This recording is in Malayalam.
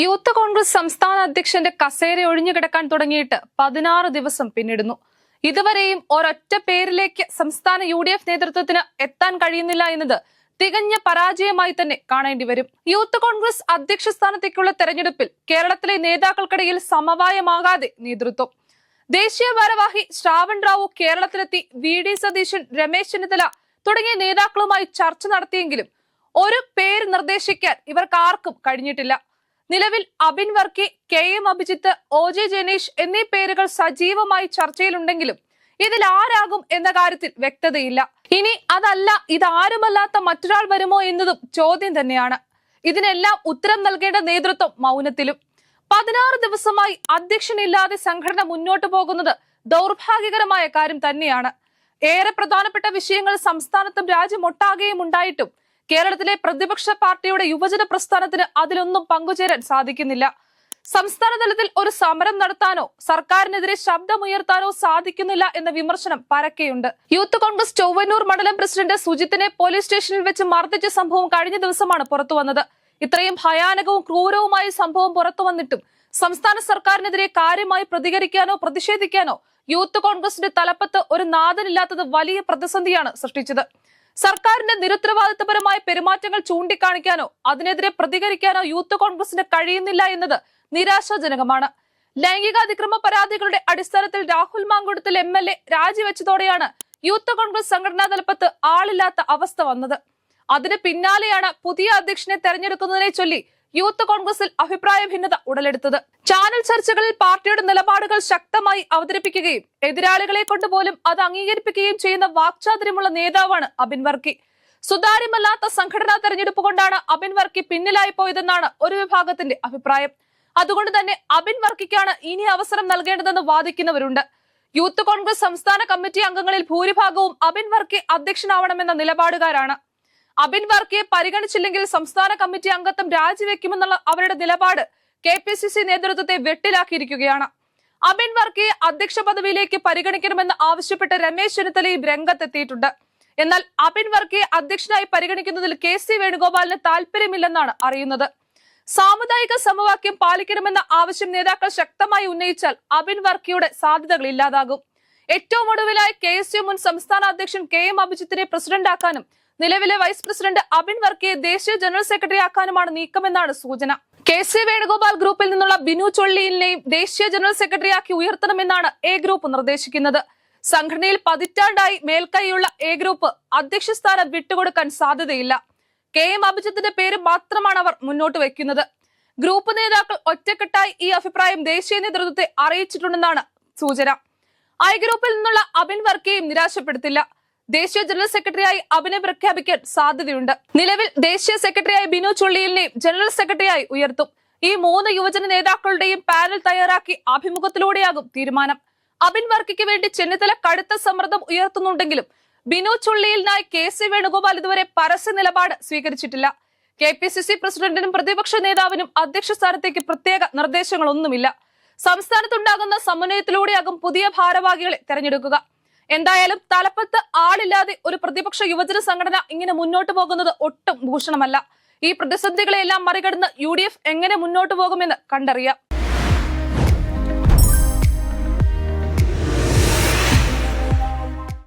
യൂത്ത് കോൺഗ്രസ് സംസ്ഥാന അധ്യക്ഷന്റെ കസേര ഒഴിഞ്ഞു കിടക്കാൻ തുടങ്ങിയിട്ട് പതിനാറ് ദിവസം പിന്നിടുന്നു. ഇതുവരെയും ഒരൊറ്റ പേരിലേക്ക് സംസ്ഥാന യു ഡി എഫ് നേതൃത്വത്തിന് എത്താൻ കഴിയുന്നില്ല എന്നത് തികഞ്ഞ പരാജയമായി തന്നെ കാണേണ്ടി വരും. യൂത്ത് കോൺഗ്രസ് അധ്യക്ഷ സ്ഥാനത്തേക്കുള്ള തെരഞ്ഞെടുപ്പിൽ കേരളത്തിലെ നേതാക്കൾക്കിടയിൽ സമവായമാകാതെ നേതൃത്വം. ദേശീയ ഭാരവാഹി ശ്രാവൺ റാവു കേരളത്തിലെത്തി വി ഡി സതീശൻ രമേശ് ചെന്നിത്തല തുടങ്ങിയ നേതാക്കളുമായി ചർച്ച നടത്തിയെങ്കിലും ഒരു പേര് നിർദ്ദേശിക്കാൻ ഇവർക്ക് ആർക്കും കഴിഞ്ഞിട്ടില്ല. നിലവിൽ Abin Varkey K M Abhijith O J Janeesh എന്നീ പേരുകൾ സജീവമായി ചർച്ചയിലുണ്ടെങ്കിലും ഇതിൽ ആരാകും എന്ന കാര്യത്തിൽ വ്യക്തതയില്ല. ഇനി അതല്ല ഇതാരുമല്ലാത്ത മറ്റൊരാൾ വരുമോ എന്നതും ചോദ്യം തന്നെയാണ്. ഇതിനെല്ലാം ഉത്തരം നൽകേണ്ട നേതൃത്വം മൗനത്തിലും. പതിനാറ് ദിവസമായി അധ്യക്ഷനില്ലാതെ സംഘടന മുന്നോട്ടു പോകുന്നത് ദൗർഭാഗ്യകരമായ കാര്യം തന്നെയാണ്. ഏറെ പ്രധാനപ്പെട്ട വിഷയങ്ങൾ സംസ്ഥാനത്തും രാജ്യമൊട്ടാകെയും ഉണ്ടായിട്ടും കേരളത്തിലെ പ്രതിപക്ഷ പാർട്ടിയുടെ യുവജന പ്രസ്ഥാനത്തിന് അതിലൊന്നും പങ്കുചേരാൻ സാധിക്കുന്നില്ല. സംസ്ഥാന തലത്തിൽ ഒരു സമരം നടത്താനോ സർക്കാരിനെതിരെ ശബ്ദമുയർത്താനോ സാധിക്കുന്നില്ല എന്ന വിമർശനം പരക്കെയുണ്ട്. യൂത്ത് കോൺഗ്രസ് ചൊവ്വന്നൂർ മണ്ഡലം പ്രസിഡന്റ് സുജിത്തിനെ പോലീസ് സ്റ്റേഷനിൽ വെച്ച് മർദ്ദിച്ച സംഭവം കഴിഞ്ഞ ദിവസമാണ് പുറത്തുവന്നത് ഇത്രയും ഭയാനകവും ക്രൂരവുമായ സംഭവം പുറത്തു വന്നിട്ടും സംസ്ഥാന സർക്കാരിനെതിരെ കാര്യമായി പ്രതികരിക്കാനോ പ്രതിഷേധിക്കാനോ യൂത്ത് കോൺഗ്രസിന്റെ തലപ്പത്ത് ഒരു നാഥനില്ലാത്തത് വലിയ പ്രതിസന്ധിയാണ് സൃഷ്ടിച്ചത്. സർക്കാരിന്റെ നിരുത്തരവാദിത്തപരമായ പെരുമാറ്റങ്ങൾ ചൂണ്ടിക്കാണിക്കാനോ അതിനെതിരെ പ്രതികരിക്കാനോ യൂത്ത് കോൺഗ്രസിന് കഴിയുന്നില്ല എന്നത് നിരാശാജനകമാണ്. ലൈംഗികാതിക്രമ പരാതികളുടെ അടിസ്ഥാനത്തിൽ Rahul Mamkootathil M L A രാജിവെച്ചതോടെയാണ് youth Congress സംഘടനാ തലപ്പത്ത് ആളില്ലാത്ത അവസ്ഥ വന്നത്. അതിന് പിന്നാലെയാണ് പുതിയ അധ്യക്ഷനെ തെരഞ്ഞെടുക്കുന്നതിനെ ചൊല്ലി യൂത്ത് കോൺഗ്രസിൽ അഭിപ്രായ ഭിന്നത ഉടലെടുത്തത്. ചാനൽ ചർച്ചകളിൽ പാർട്ടിയുടെ നിലപാടുകൾ ശക്തമായി അവതരിപ്പിക്കുകയും എതിരാളികളെ കൊണ്ടുപോലും അത് അംഗീകരിപ്പിക്കുകയും ചെയ്യുന്ന വാക്ചാതുര്യമുള്ള നേതാവാണ് അബിൻ വർക്കി. സുതാര്യമല്ലാത്ത സംഘടനാ തെരഞ്ഞെടുപ്പ് കൊണ്ടാണ് അബിൻ വർക്കി പിന്നിലായി പോയതെന്നാണ് ഒരു വിഭാഗത്തിന്റെ അഭിപ്രായം. അതുകൊണ്ട് തന്നെ അബിൻ വർക്കിക്കാണ് ഇനി അവസരം നൽകേണ്ടതെന്ന് വാദിക്കുന്നവരുണ്ട്. യൂത്ത് കോൺഗ്രസ് സംസ്ഥാന കമ്മിറ്റി അംഗങ്ങളിൽ ഭൂരിഭാഗവും അബിൻ വർക്കി അധ്യക്ഷനാവണമെന്ന നിലപാടുകാരാണ്. അബിൻ വർക്കിയെ പരിഗണിച്ചില്ലെങ്കിൽ സംസ്ഥാന കമ്മിറ്റി അംഗത്വം രാജിവെക്കുമെന്നുള്ള അവരുടെ നിലപാട് കെ പി സി സി നേതൃത്വത്തെ വെട്ടിലാക്കിയിരിക്കുകയാണ്. അബിൻ വർക്കിയെ അധ്യക്ഷ പദവിയിലേക്ക് പരിഗണിക്കണമെന്ന് ആവശ്യപ്പെട്ട് രമേശ് ചെന്നിത്തലയും രംഗത്തെത്തിയിട്ടുണ്ട്. എന്നാൽ അബിൻ വർക്കിയെ അധ്യക്ഷനായി പരിഗണിക്കുന്നതിൽ കെ സി വേണുഗോപാലിന് താല്പര്യമില്ലെന്നാണ് അറിയുന്നത്. സാമുദായിക സമവാക്യം പാലിക്കണമെന്ന ആവശ്യം നേതാക്കൾ ശക്തമായി ഉന്നയിച്ചാൽ അബിൻ വർക്കിയുടെ സാധ്യതകൾ ഇല്ലാതാകും. ഏറ്റവും ഒടുവിലായി കെ എസ് യു മുൻ സംസ്ഥാന അധ്യക്ഷൻ കെ എം അഭിജിത്തിനെ പ്രസിഡന്റാക്കാനും നിലവിലെ വൈസ് പ്രസിഡന്റ് അബിൻ വർക്കിയെ ദേശീയ ജനറൽ സെക്രട്ടറി ആക്കാനുമാണ് നീക്കമെന്നാണ് സൂചന. കെ സി വേണുഗോപാൽ ഗ്രൂപ്പിൽ നിന്നുള്ള ബിനു ചൊള്ളിയിലിനെയും ദേശീയ ജനറൽ സെക്രട്ടറിയാക്കി ഉയർത്തണമെന്നാണ് എ ഗ്രൂപ്പ് നിർദ്ദേശിക്കുന്നത്. സംഘടനയിൽ പതിറ്റാണ്ടായി മേൽക്കൈയുള്ള എ ഗ്രൂപ്പ് അധ്യക്ഷ സ്ഥാനം വിട്ടുകൊടുക്കാൻ സാധ്യതയില്ല. കെ എം അഭിജിത്തിന്റെ പേര് മാത്രമാണ് അവർ മുന്നോട്ട് വെക്കുന്നത്. ഗ്രൂപ്പ് നേതാക്കൾ ഒറ്റക്കെട്ടായി ഈ അഭിപ്രായം ദേശീയ നേതൃത്വത്തെ അറിയിച്ചിട്ടുണ്ടെന്നാണ് സൂചന. ഐ ഗ്രൂപ്പിൽ നിന്നുള്ള അബിൻ വർക്കിയെയും നിരാശപ്പെടുത്തില്ല. ദേശീയ ജനറൽ സെക്രട്ടറിയായി അബിനെ പ്രഖ്യാപിക്കാൻ സാധ്യതയുണ്ട്. നിലവിൽ ദേശീയ സെക്രട്ടറിയായി ബിനു ചുള്ളിയിലിനെയും ജനറൽ സെക്രട്ടറിയായി ഉയർത്തും. ഈ മൂന്ന് യുവജന നേതാക്കളുടെയും പാനൽ തയ്യാറാക്കി അഭിമുഖത്തിലൂടെയാകും തീരുമാനം. അബിൻ വർക്കിക്ക് വേണ്ടി ചെന്നിത്തല കടുത്ത സമ്മർദ്ദം ഉയർത്തുന്നുണ്ടെങ്കിലും ബിനു ചുള്ളിയിലിനായി കെ സി വേണുഗോപാൽ ഇതുവരെ പരസ്യ നിലപാട് സ്വീകരിച്ചിട്ടില്ല. കെ പി സി സി പ്രസിഡന്റിനും പ്രതിപക്ഷ നേതാവിനും അധ്യക്ഷ സ്ഥാനത്തേക്ക് പ്രത്യേക നിർദ്ദേശങ്ങളൊന്നുമില്ല. സംസ്ഥാനത്തുണ്ടാകുന്ന സമന്വയത്തിലൂടെയാകും പുതിയ ഭാരവാഹികളെ തെരഞ്ഞെടുക്കുക. എന്തായാലും തലപ്പത്ത് ആളില്ലാതെ ഒരു പ്രതിപക്ഷ യുവജന സംഘടന ഇങ്ങനെ മുന്നോട്ട് പോകുന്നത് ഒട്ടും ഭൂഷണമല്ല. ഈ പ്രതിസന്ധികളെല്ലാം മറികടന്ന് യു എങ്ങനെ മുന്നോട്ട് പോകുമെന്ന് കണ്ടറിയാം.